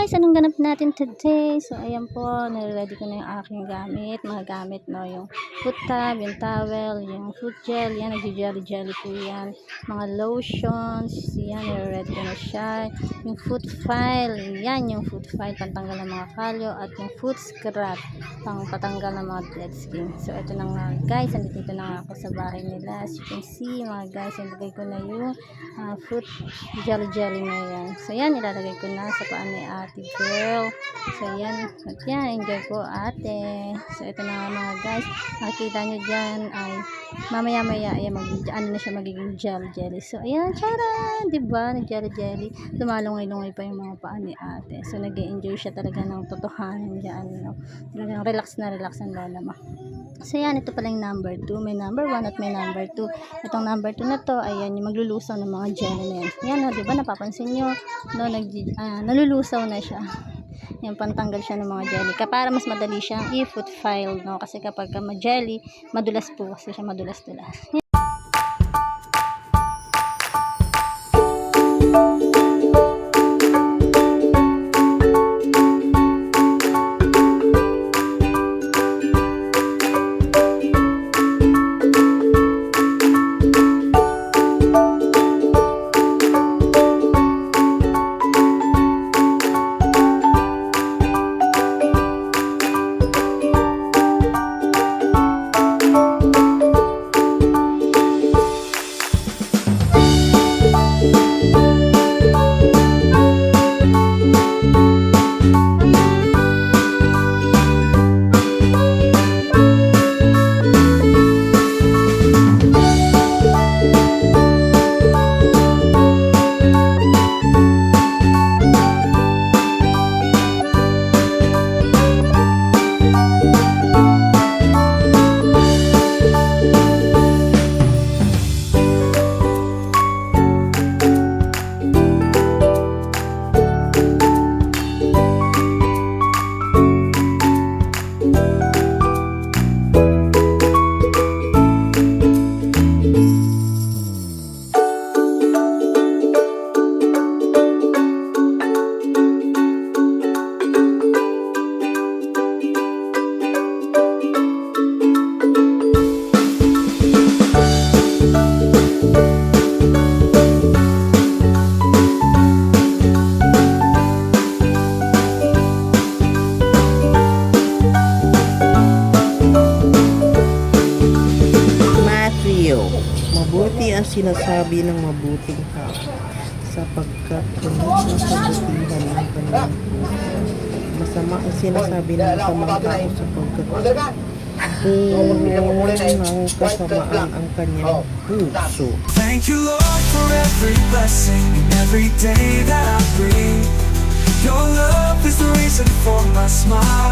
guys, anong ganap natin today? So, ayan po, nare-ready ko na yung aking gamit. Mga gamit, no? Yung foot tub, yung towel, yung foot gel. Yan, nag-jelly-jelly po yan. Mga lotions. Yan, nare-ready ko na siya. Yung foot file. Yan, yung foot file. Pantanggal ng mga kalyo. At yung foot scrub. Pang patanggal ng mga dead skin. So, ito na nga, guys. Andito na nga ako sa bahay nila. As you can see, mga guys, nilagay ko na yung ah, foot jelly-jelly na yan. So, yan, ilalagay ko na sa paan ni ate girl. So, yan. At yan, enjoy ko ate. So, ito na nga mga guys. Makikita nyo dyan ay mamaya-maya, ayan, mag, ano na siya magiging jelly-jelly. So, ayan, chara! Diba? Nag-jelly-jelly. Lumalungay-lungay pa yung mga paan ni ate. So, nag enjoy siya talaga ng totohanan dyan. No? Talagang relax na relax ang lola mo. So, yan, ito pala yung number 2. May number 1 at may number 2. Itong number 2 na to, ayan, yung maglulusaw ng mga jelly na yan. Yan, no, di ba, napapansin nyo, no, nag, ah, nalulusaw na siya. Yan, pantanggal siya ng mga jelly. Para mas madali siyang i-foot file, no? Kasi kapag ka ma-jelly, madulas po kasi siya madulas-dulas. Sinasabi ng mabuting tao sapagkat puno ng kabutihan ng puso. Masama ang sinasabi ng masamang tao sapagkat puno ng kasamaan ang kanyang puso. Thank you, Lord, for every blessing and every day that I breathe. Your love is the reason for my smile.